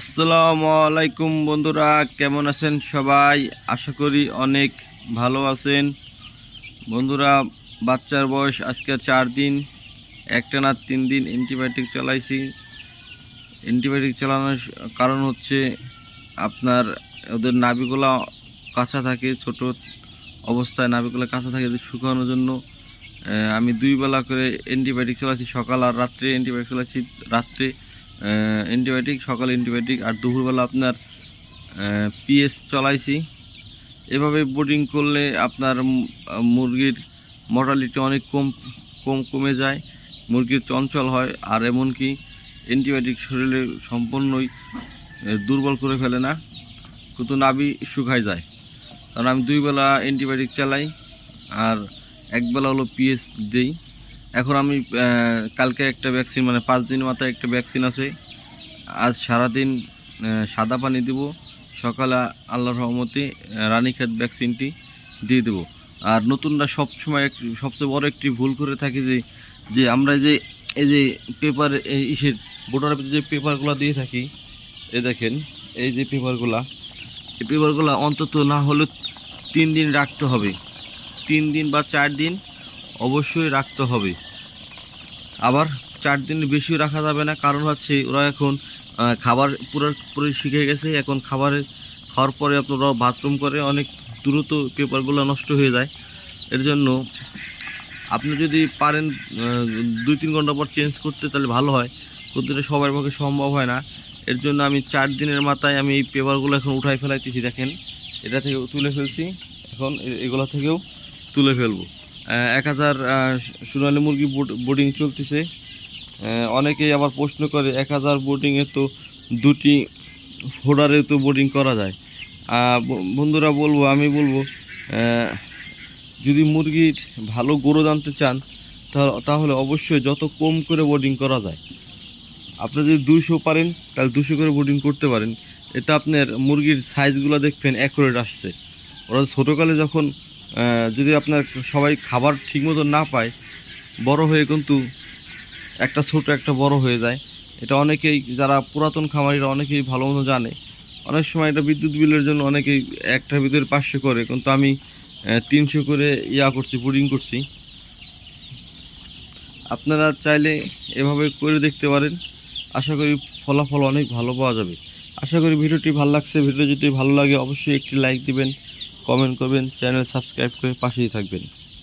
আসসালামু আলাইকুম বন্ধুরা, কেমন আছেন সবাই? আশা করি অনেক ভালো আছেন। বন্ধুরা, বাচ্চার বয়স আজকে চার দিন একটা না তিন দিন অ্যান্টিবায়োটিক চালাইছি। অ্যান্টিবায়োটিক চালানোর কারণ হচ্ছে আপনার ওদের নাভিগুলা কাঁচা থাকে, ছোট অবস্থায় নাভিগুলো কাঁচা থাকে এদের শুকানোর জন্য। আমি দুই বেলা করে অ্যান্টিবায়োটিক চালাচ্ছি সকাল আর রাত্রে অ্যান্টিবায়োটিক চালাচ্ছি রাত্রে। অ্যান্টিবায়োটিক সকালে অ্যান্টিবায়োটিক আর দুপুরবেলা আপনার পিএস চলাইছি। এভাবে বোর্ডিং করলে আপনার মুরগির মর্টালিটি অনেক কম কম কমে যায়, মুরগির চঞ্চল হয়, আর এমনকি অ্যান্টিবায়োটিক শরীরে সম্পূর্ণই দুর্বল করে ফেলে না, কিন্তু নাবি শুকায় যায়। কারণ আমি দুইবেলা অ্যান্টিবায়োটিক চালাই, আর একবেলা হলো পিএস দিই। এখন আমি কালকে একটা ভ্যাকসিন মানে পাঁচ দিন মাথায় একটা ভ্যাকসিন আছে। আজ সারাদিন সাদা পানি দেব, সকালে আল্লাহর রহমতে রানীক্ষেত ভ্যাকসিনটি দিয়ে দেবো। আর নতুনরা সব সময় এক, সবচেয়ে বড় একটি ভুল করে থাকি যে যে আমরা যে, এই যে পেপার ইসের ভিতরে যে পেপারগুলো দিয়ে থাকি, এ দেখেন, এই যে পেপারগুলা এই পেপারগুলো অন্তত না হলে তিন দিন রাখতে হবে। তিন দিন বা চার দিন অবশ্যই রাখতে হবে। আবার চার দিন বেশি রাখা যাবে না, কারণ হচ্ছে ওরা এখন খাবার পুরো পুরো শিখে গেছে। এখন খাবারের খাওয়ার পরে আপনার বাথরুম করে অনেক দ্রুত পেপারগুলো নষ্ট হয়ে যায়। এর জন্য আপনি যদি পারেন দুই তিন ঘণ্টা পর চেঞ্জ করতে, তাহলে ভালো হয়। কিন্তু সবার পক্ষে সম্ভব হয় না। এর জন্য আমি চার দিনের মাথায় আমি এই পেপারগুলো এখন উঠাই ফেলাইতেছি, দেখেন। এটা থেকে তুলে ফেলছি। এখন এগুলো থেকেও তুলে ফেলব। এক হাজার সোনালী মুরগি বোর্ডিং চলতেছে। অনেকেই আবার প্রশ্ন করে, এক হাজার বোর্ডিংয়ে তো দুটি হোডারে তো বোর্ডিং করা যায়। বন্ধুরা বলব, আমি বলব যদি মুরগির ভালো গরু জানতে চান তাহলে অবশ্যই যত কম করে বোর্ডিং করা যায়। আপনি যদি দুশো পারেন, তাহলে দুশো করে বোর্ডিং করতে পারেন। এটা আপনার মুরগির সাইজগুলো দেখবেন অ্যাকুরেট আসছে। ওরা ছোটোকালে যখন যদি আপনার সবাই খাবার ঠিকমতো না পায়, বড় হয়ে কিন্তু একটা ছোট একটা বড় হয়ে যায়। এটা অনেকেই, যারা পুরাতন খামারিরা অনেকেই ভালো মতো জানে। অনেক সময় এটা বিদ্যুৎ বিলের জন্য অনেকেই একটার ভিতরে পাঁচশো করে, কিন্তু আমি তিনশো করে ইয়া করছি বোর্ডিং করছি। আপনারা চাইলে এভাবে করে দেখতে পারেন। আশা করি ফলাফল অনেক ভালো পাওয়া যাবে। আশা করি ভিডিওটি ভালো লাগছে। ভিডিও যদি ভালো লাগে, অবশ্যই একটি লাইক দিবেন। কমেন্ট করবেন চ্যানেল সাবস্ক্রাইব করে পাশেই থাকবেন।